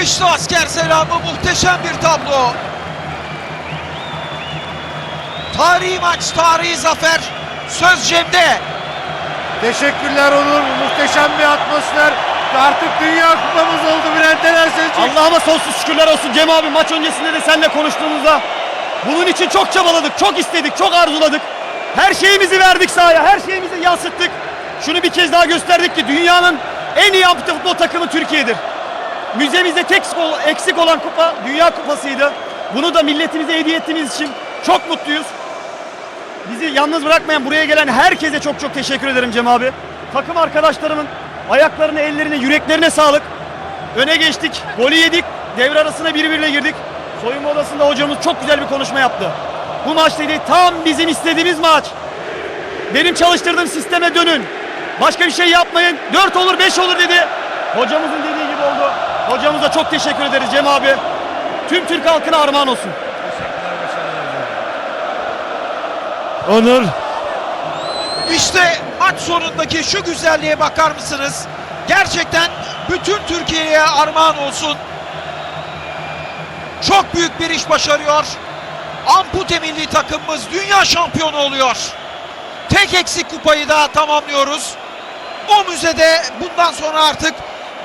İşte asker selamı muhteşem bir tablo. Tarihi maç, tarihi zafer. Söz Cem'de. Teşekkürler Onur. Muhteşem bir atmosfer. Artık Dünya Kupamız oldu Bülent Eren Selçuk. Allah'ıma sonsuz şükürler olsun Cem abi maç öncesinde de seninle konuştuğumuzda bunun için çok çabaladık, çok istedik, çok arzuladık. Her şeyimizi verdik sahaya, her şeyimizi yansıttık. Şunu bir kez daha gösterdik ki dünyanın en iyi ampute futbol takımı Türkiye'dir. Müzemizde tek eksik olan kupa Dünya Kupası'ydı. Bunu da milletimize hediye ettiğimiz için çok mutluyuz. Bizi yalnız bırakmayan buraya gelen herkese çok çok teşekkür ederim Cem abi. Takım arkadaşlarımın ayaklarına, ellerine, yüreklerine sağlık. Öne geçtik, golü yedik, devre arasına birbirine girdik. Soyunma odasında hocamız çok güzel bir konuşma yaptı. Bu maç dedi tam bizim istediğimiz maç. Benim çalıştırdığım sisteme dönün. Başka bir şey yapmayın. 4 olur 5 olur dedi. Hocamızın dediği gibi oldu. Hocamıza çok teşekkür ederiz Cem abi. Tüm Türk halkına armağan olsun. Onur. İşte maç sonundaki şu güzelliğe bakar mısınız? Gerçekten bütün Türkiye'ye armağan olsun. Çok büyük bir iş başarıyor. Ampute milli takımımız dünya şampiyonu oluyor. Tek eksik kupayı da tamamlıyoruz. O müzede bundan sonra artık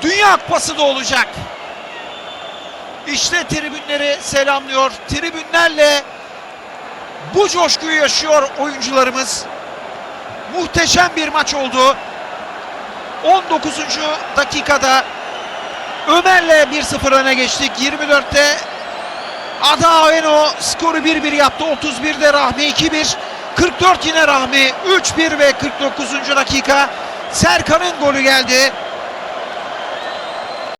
Dünya Kupası da olacak. İşte tribünleri selamlıyor. Tribünlerle bu coşkuyu yaşıyor oyuncularımız. Muhteşem bir maç oldu. 19. dakikada Ömer'le 1-0 öne geçtik. 24'te Ada Aveno skoru 1-1 yaptı. 31'de Rahmi 2-1. 44 yine Rahmi 3-1 ve 49. dakika Serkan'ın golü geldi.